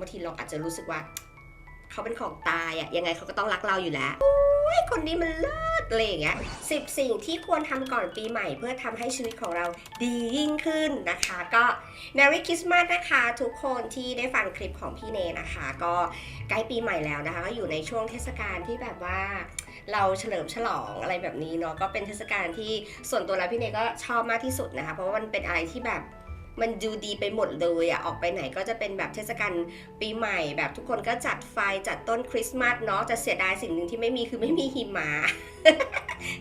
บางทีเราอาจจะรู้สึกว่า เขาเป็นของตายอะยังไงเขาก็ต้องรักเราอยู่แล้วคนนี้มันเลิศอะไรอย่างเงี้ยสิบสิ่งที่ควรทำก่อนปีใหม่ เพื่อทำให้ชีวิตของเราดียิ่งขึ้นนะคะ ก็ Merry Christmas นะคะ ทุกคนที่ได้ฟังคลิปของพี่เนนะคะ ก็ใกล้ปีใหม่แล้วนะคะ ก็อยู่ในช่วงเทศกาลที่แบบว่าเราเฉลิมฉลองอะไรแบบนี้เนาะก็เป็นเทศกาลที่ส่วนตัวแล้วพี่เนก็ชอบมากที่สุดนะคะ เพราะว่ามันเป็นอะไรที่แบบ มันดูดีไปหมดเลยอะออกไปไหนก็จะเป็นแบบเทศกาลปีใหม่ แบบทุกคนก็จัดไฟจัดต้นคริสต์มาสเนาะจะเสียดายสิ่งหนึ่งที่ไม่มีคือไม่มีหิมะ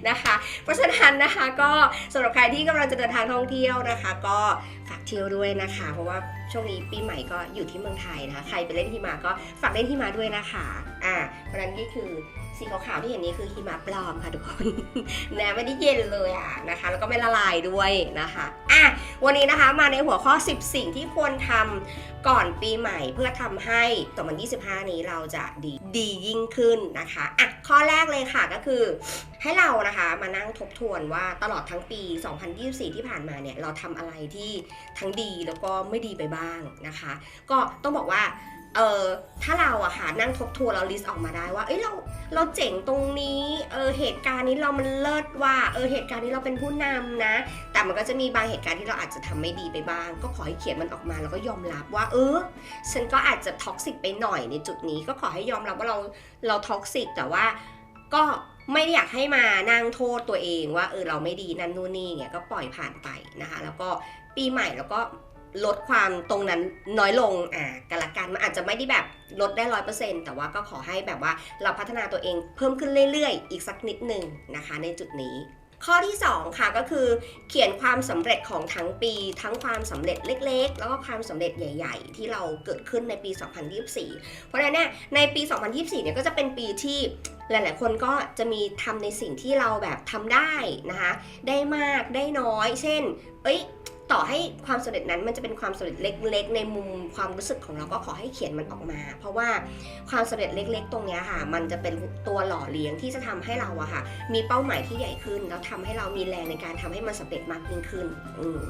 นะคะ เพราะฉะนั้นนะคะก็สำหรับใครที่กำลังจะเดินทางท่องเที่ยวนะคะ ก็ฝากเที่ยวด้วยนะคะ เพราะว่าช่วงนี้ปีใหม่ก็อยู่ที่เมืองไทยนะคะ ใครไปเล่นหิมะก็ฝากเล่นหิมะด้วยนะคะอ่าเพราะฉะนั้นนี่คือ สีขาวๆที่เห็นนี้คือหิมะปลอมค่ะทุกคนนะไม่ได้เย็นเลยอะนะคะ แล้วก็ไม่ละลายด้วยนะคะอะวันนี้นะคะมาในหัวข้อ 10 สิ่งที่ควรทำก่อนปีใหม่เพื่อทำให้2025 นี้เราจะดีดียิ่งขึ้นนะคะอะข้อแรกเลยค่ะก็คือ ให้เรานะคะมานั่งทบทวนว่าตลอดทั้งปี 2024 ที่ผ่านมาเนี่ยเราทำอะไรที่ทั้งดีแล้วก็ไม่ดีไปบ้างนะคะ ก็ต้องบอกว่า เออถ้าเราอะค่ะนั่งทบทวนเราลิสต์ออกมาได้ว่า เอ้ยเราเราเจ๋งตรงนี้เออเหตุการณ์นี้เรามันเลิศว่าเออเหตุการณ์นี้เราเป็นผู้นำนะ แต่มันก็จะมีบางเหตุการณ์ที่เราอาจจะทำไม่ดีไปบ้าง ก็ขอให้เขียนมันออกมาแล้วก็ยอมรับว่า เออ ฉันก็อาจจะท็อกซิกไปหน่อยในจุดนี้ ก็ขอให้ยอมรับว่าเราเราท็อกซิกแต่ว่าก็ไม่ได้อยากให้มานั่งโทษตัวเองว่าเออเราไม่ดีนั่นนู่นนี่เงี้ยก็ปล่อยผ่านไปนะคะ แล้วก็ปีใหม่แล้วก็ ลดความตรงนั้นน้อยลงอ่ากันละกันมันอาจจะไม่ได้แบบลดได้ร้อยเปอร์เซ็นต์แต่ว่าก็ขอให้แบบว่าเราพัฒนาตัวเองเพิ่มขึ้นเรื่อยๆ อีกสักนิดหนึ่งนะคะ ในจุดนี้ข้อที่ 2 ค่ะก็คือเขียนความสำเร็จของทั้งปี ทั้งความสำเร็จเล็ก ๆ แล้วก็ความสำเร็จใหญ่ ๆ ที่เราเกิดขึ้นในปี 2024 เพราะฉะนั้นเนี่ยในปี 2024 เนี่ยก็จะเป็นปีที่หลาย ๆ คนก็จะมีทำในสิ่งที่เราแบบทำได้นะคะ ได้มากได้น้อย เช่น เอ้ย ต่อให้ความสำเร็จนั้นมันจะเป็นความสำเร็จเล็ก ๆ ในมุมความรู้สึกของเราก็ขอให้เขียนมันออกมา เพราะว่าความสำเร็จเล็ก ๆ ตรงนี้ค่ะ มันจะเป็นตัวหล่อเลี้ยงที่จะทำให้เราอะค่ะ มีเป้าหมายที่ใหญ่ขึ้น แล้วทำให้เรามีแรงในการทำให้มันสำเร็จมากยิ่งขึ้น อืม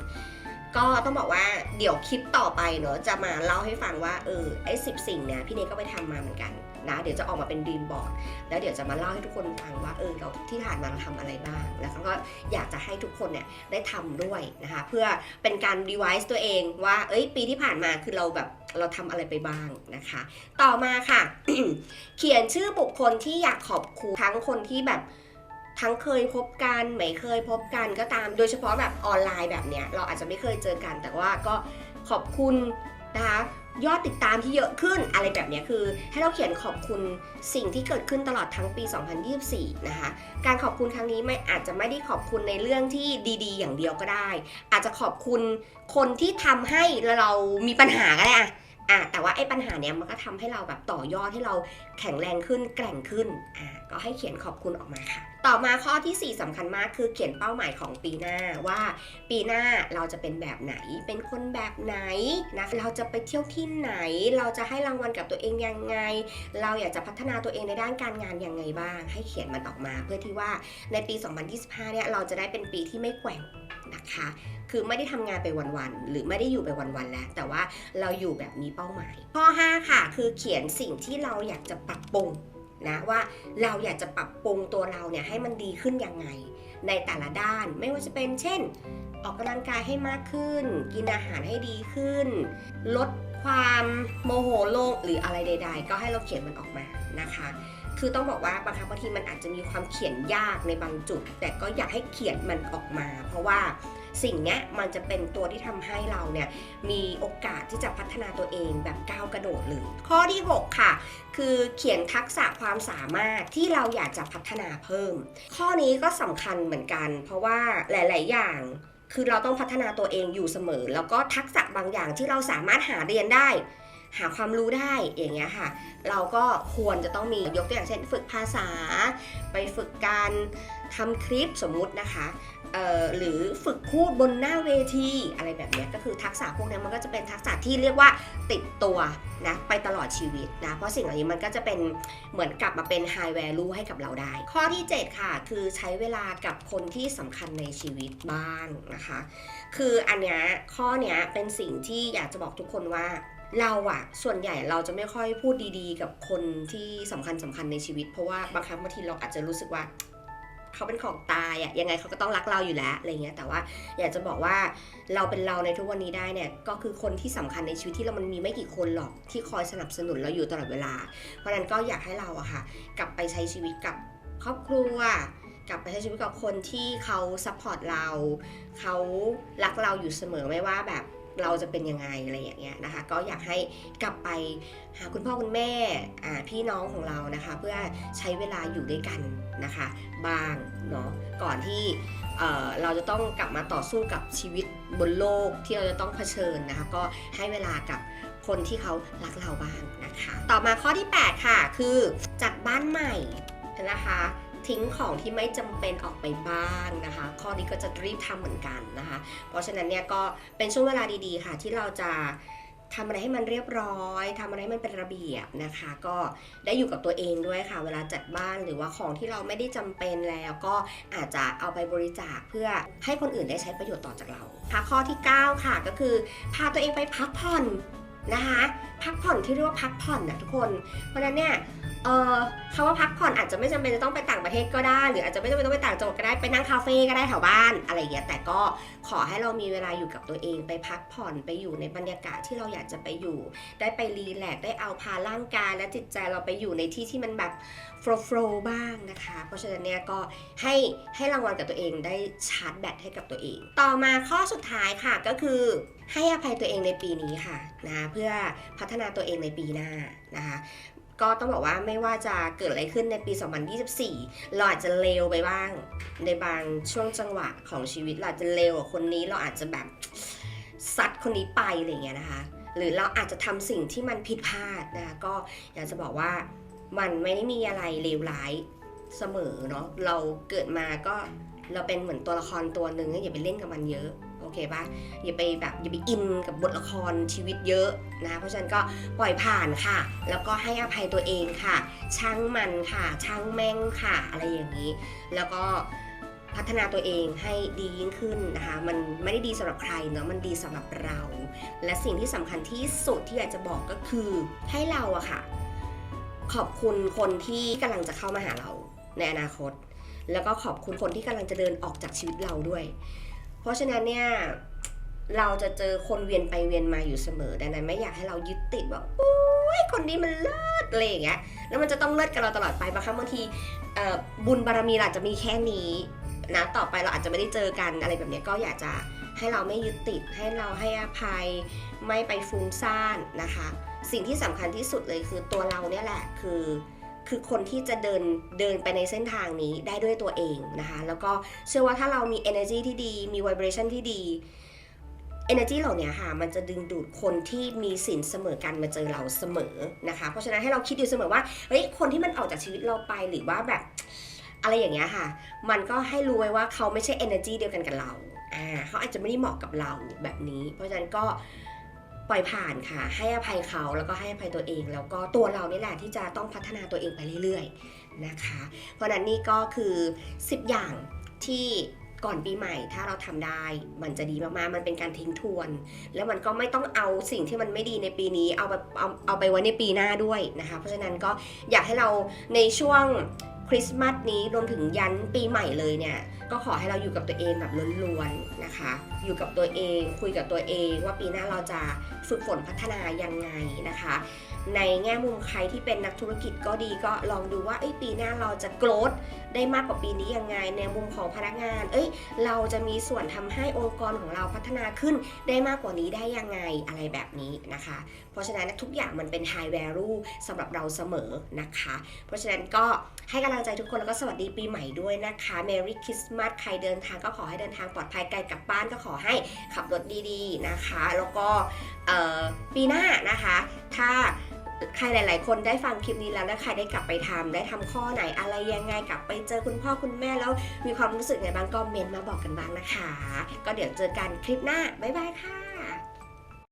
ก็ต้องบอกว่าเดี๋ยวคลิปต่อไปเนอะจะมาเล่าให้ฟังว่าเออไอ้สิบสิ่งเนี่ยพี่เนยก็ไปทำมาเหมือนกัน นะเดี๋ยวจะออกมาเป็นดีมบอร์ดแล้วเดี๋ยวจะมาเล่าให้ทุกคนฟังว่าเออเราที่ผ่านมาเราทำอะไรบ้าง แล้วก็อยากจะให้ทุกคนเนี่ยได้ทำด้วยนะคะเพื่อเป็นการดีไวซ์ตัวเองว่าเอ้ยปีที่ผ่านมาคือเราแบบเราทำอะไรไปบ้างนะคะ ต่อมาค่ะ เขียนชื่อบุคคลที่อยากขอบคุณทั้งคนที่แบบทั้งเคยพบกันไม่เคยพบกันก็ตาม โดยเฉพาะแบบออนไลน์แบบเนี้ยเราอาจจะไม่เคยเจอกัน แต่ว่าก็ขอบคุณนะคะ ยอดติดตามที่เยอะขึ้นอะไรแบบนี้คือ ให้เราเขียนขอบคุณสิ่งที่เกิดขึ้นตลอดทั้งปี 2024 นะคะ การขอบคุณครั้งนี้ไม่อาจจะไม่ได้ขอบคุณในเรื่องที่ดีๆ อย่างเดียวก็ได้ อาจจะขอบคุณคนที่ทำให้เรามีปัญหาก็ได้อะ อะแต่ว่าไอ้ปัญหาเนี้ยมันก็ทำให้เราแบบต่อยอดให้เราแข็งแรงขึ้นแกร่งขึ้นอะก็ให้เขียนขอบคุณออกมาค่ะ ต่อมาข้อทีสี่4สำคัญมากคือเขียนเป้าหมายของปีหน้าว่าปีหน้าเราจะเป็นแบบไหน เป็นคนแบบไหนนะเราจะไปเที่ยวที่ไหน เราจะให้รางวัลกับตัวเองยังไง เราอยากจะพัฒนาตัวเองในด้านการงานยังไงบ้าง ให้เขียนมันออกมา เพื่อที่ว่าในปี 2025 เนี่ยเราจะได้เป็นปีที่ไม่แกว่ง นะคะ คือไม่ได้ทำงานไปวันๆ หรือไม่ได้อยู่ไปวันๆแล้ว แต่ว่าเราอยู่แบบมีเป้าหมาย ข้อ 5 ค่ะ คือเขียนสิ่งที่เราอยากจะปรับปรุงนะว่าเราอยากจะปรับปรุงตัวเราเนี่ยให้มันดีขึ้นยังไง ในแต่ละด้านไม่ว่าจะเป็นเช่น ออกกำลังกายให้มากขึ้น กินอาหารให้ดีขึ้น ลดความโมโหโลกหรืออะไรใด ๆ ก็ให้เราเขียนมันออกมานะคะ คือต้องบอกว่าบางครั้งบางทีมันอาจจะมีความเขียนยากในบางจุด แต่ก็อยากให้เขียนมันออกมา เพราะว่าสิ่งนี้มันจะเป็นตัวที่ทำให้เราเนี่ยมีโอกาสที่จะพัฒนาตัวเองแบบก้าวกระโดดเลย ข้อที่ 6 ค่ะ คือเขียนทักษะความสามารถที่เราอยากจะพัฒนาเพิ่ม ข้อนี้ก็สำคัญเหมือนกัน เพราะว่าหลาย ๆ อย่างคือเราต้องพัฒนาตัวเองอยู่เสมอ แล้วก็ทักษะบางอย่างที่เราสามารถหาเรียนได้ หาความรู้ได้อย่างเงี้ยค่ะ เราก็ควรจะต้องมียกตัวอย่างเช่น ฝึกภาษา ไปฝึกการทำคลิปสมมุตินะคะหรือฝึกพูดบนหน้าเวทีอะไรแบบนี้ก็คือทักษะพวกนี้มันก็จะเป็นทักษะที่เรียกว่าติดตัวนะไปตลอดชีวิตนะเพราะสิ่งเหล่านี้มันก็จะเป็นเหมือนกลับมาเป็น high value ให้กับเราได้ ข้อที่ 7 ค่ะ คือใช้เวลากับคนที่สำคัญในชีวิตบ้างนะคะ คืออันเนี้ยข้อเนี้ยเป็นสิ่งที่อยากจะบอกทุกคนว่า เราอะส่วนใหญ่เราจะไม่ค่อยพูดดีๆ กับคนที่สำคัญสำคัญในชีวิต เพราะว่าบางครั้งบางทีเราอาจจะรู้สึกว่าเขาเป็นของตายอะยังไงเขาก็ต้องรักเราอยู่แล้วอะไรเงี้ยแต่ว่าอยากจะบอกว่าเราเป็นเราในทุกวันนี้ได้เนี่ยก็คือคนที่สำคัญในชีวิตที่เรามันมีไม่กี่คนหรอกที่คอยสนับสนุนเราอยู่ตลอดเวลา เพราะฉะนั้นก็อยากให้เราอะค่ะ กลับไปใช้ชีวิตกับครอบครัวกลับไปใช้ชีวิตกับคนที่เขาซัพพอร์ตเราเขารักเราอยู่เสมอไม่ว่าแบบ เราจะเป็นยังไงอะไรอย่างเงี้ยนะคะ ก็อยากให้กลับไปหาคุณพ่อคุณแม่พี่น้องของเรานะคะ เพื่อใช้เวลาอยู่ด้วยกันนะคะบ้างเนาะก่อนที่เอ่อเราจะต้องกลับมาต่อสู้กับชีวิตบนโลกที่เราจะต้องเผชิญนะคะ ก็ให้เวลากับคนที่เขารักเราบ้างนะคะ ต่อมาข้อที่ 8 ค่ะ คือจัดบ้านใหม่นะคะ ทิ้งของที่ไม่จำเป็นออกไปบ้างนะคะ ข้อนี้ก็จะรีบทำเหมือนกันนะคะ เพราะฉะนั้นเนี่ยก็เป็นช่วงเวลาดีๆค่ะ ที่เราจะทำอะไรให้มันเรียบร้อยทำอะไรให้มันเป็นระเบียบนะคะ ก็ได้อยู่กับตัวเองด้วยค่ะ เวลาจัดบ้านหรือว่าของที่เราไม่ได้จำเป็นแล้ว ก็อาจจะเอาไปบริจาคเพื่อให้คนอื่นได้ใช้ประโยชน์ต่อจากเราค่ะข้อที่ 9 ค่ะก็คือ พาตัวเองไปพักผ่อนนะคะ พักผ่อนที่เรียกว่าพักผ่อนนะทุกคน เพราะฉะนั้นเนี่ย เออคำว่าพักผ่อนอาจจะไม่จำเป็นจะต้องไปต่างประเทศก็ได้ หรืออาจจะไม่จำเป็นต้องไปต่างจังหวัดก็ได้ไปนั่งคาเฟ่ก็ได้แถวบ้านอะไรอย่างเงี้ยแต่ก็ขอให้เรามีเวลาอยู่กับตัวเองไปพักผ่อนไปอยู่ในบรรยากาศที่เราอยากจะไปอยู่ ได้ไปรีแลกซ์ได้เอาพาร่างกายและจิตใจเราไปอยู่ในที่ที่มันแบบโฟล์โฟล์บ้างนะคะ เพราะฉะนั้นเนี่ยก็ให้ให้รางวัลกับตัวเองได้ชาร์จแบตให้กับตัวเอง ต่อมาข้อสุดท้ายค่ะก็คือให้อภัยตัวเองในปีนี้ค่ะนะเพื่อพัฒนาตัวเองในปีหน้านะคะ ก็ต้องบอกว่าไม่ว่าจะเกิดอะไรขึ้นในปี 2024 เราอาจจะเลวไปบ้าง ในบางช่วงจังหวะของชีวิต เราอาจจะเลวกว่าคนนี้เราอาจจะแบบซัดคนนี้ไปอะไรเงี้ยนะคะ หรือเราอาจจะทำสิ่งที่มันผิดพลาดนะคะก็อยากจะบอกว่ามันไม่ได้มีอะไรเลวร้ายเสมอเนาะเราเกิดมาก็เราเป็นเหมือนตัวละครตัวหนึ่งอย่าไปเล่นกับมันเยอะ อเคปะอย่าไปแบบอย่าไปอินกับบทละครชีวิตเยอะนะ เพราะฉะนั้นก็ปล่อยผ่านค่ะ แล้วก็ให้อภัยตัวเองค่ะ ช่างมันค่ะ ช่างแม่งค่ะ อะไรอย่างนี้ แล้วก็พัฒนาตัวเองให้ดียิ่งขึ้นนะคะ มันไม่ได้ดีสำหรับใครเนาะ มันดีสำหรับเรา และสิ่งที่สำคัญที่สุดที่อยากจะบอกก็คือให้เราอะค่ะ ขอบคุณคนที่กำลังจะเข้ามาหาเราในอนาคต แล้วก็ขอบคุณคนที่กำลังจะเดินออกจากชีวิตเราด้วย ราะฉะนั้นเนี่ยเราจะเจอคนเวียนไปเวียนมาอยู่เสมอดังนั้นไม่อยากให้เรายึดติดว่าโอ้ยคนนี้มันเลิศอะไรอย่างเงี้ย แล้วมันจะต้องเลิศกับเราตลอดไปบางครั้งบางทีบุญบารมีเราอาจจะมีแค่นี้นะต่อไปเราอาจจะไม่ได้เจอกันอะไรแบบนี้ก็อยากจะให้เราไม่ยึดติดให้เราให้อภัยไม่ไปฟุ้งซ่านนะคะ สิ่งที่สำคัญที่สุดเลยคือตัวเราเนี่ยแหละคือ คือคนที่จะเดินเดินไปในเส้นทางนี้ได้ด้วยตัวเองนะคะ แล้วก็เชื่อว่าถ้าเรามี energy ที่ดี มี vibration ที่ดี energy เหล่านี้ค่ะ มันจะดึงดูดคนที่มีสินเสมอกันมาเจอเราเสมอนะคะ เพราะฉะนั้นให้เราคิดอยู่เสมอว่า เฮ้ย คนที่มันออกจากชีวิตเราไปหรือว่าแบบ อะไรอย่างเงี้ยค่ะ มันก็ให้รู้ไว้ว่าเขาไม่ใช่ energy เดียวกันกับเรา อ่า เขาอาจจะไม่ได้เหมาะกับเราแบบนี้ เพราะฉะนั้นก็ ปล่อยผ่านค่ะ ให้อภัยเขาแล้วก็ให้อภัยตัวเอง แล้วก็ตัวเรานี่แหละที่จะต้องพัฒนาตัวเองไปเรื่อยๆนะคะ เพราะนั้นนี่ก็คือ 10 อย่างที่ก่อนปีใหม่ถ้าเราทำได้ มันจะดีมากๆ มันเป็นการทิ้งทวน แล้วมันก็ไม่ต้องเอาสิ่งที่มันไม่ดีในปีนี้เอาแบบเอาเอาไปไว้ในปีหน้าด้วยนะคะ เพราะฉะนั้นก็อยากให้เราในช่วงคริสต์มาสนี้รวมถึงยันปีใหม่เลยเนี่ย ก็ขอให้เราอยู่กับตัวเองแบบล้วนๆนะคะ อยู่กับตัวเองคุยกับตัวเองว่าปีหน้าเราจะฝึกฝนพัฒนายังไงนะคะ ในแง่มุมใครที่เป็นนักธุรกิจก็ดีก็ลองดูว่าเอ้ยปีหน้าเราจะโกรธได้มากกว่าปีนี้ยังไง ในมุมของพนักงาน เอ้ยเราจะมีส่วนทำให้องค์กรของเราพัฒนาขึ้นได้มากกว่านี้ได้ยังไงอะไรแบบนี้นะคะ เพราะฉะนั้นทุกอย่างมันเป็น high value สำหรับเราเสมอนะคะ เพราะฉะนั้นก็ให้กำลังใจทุกคนแล้วก็สวัสดีปีใหม่ด้วยนะคะ Merry Christmas ใครเดินทางก็ขอให้เดินทางปลอดภัยไกลกลับบ้านก็ขอให้ขับรถดีๆนะคะ แล้วก็ปีหน้านะคะ ถ้าใครหลาย ๆ คนได้ฟังคลิปนี้แล้วและใครได้กลับไปทำได้ทำข้อไหนอะไรยังไงกลับไปเจอคุณพ่อคุณแม่แล้วมีความรู้สึกไงบ้างก็เมนมาบอกกันบ้างนะคะ ก็เดี๋ยวเจอกันคลิปหน้าบ๊ายบายค่ะ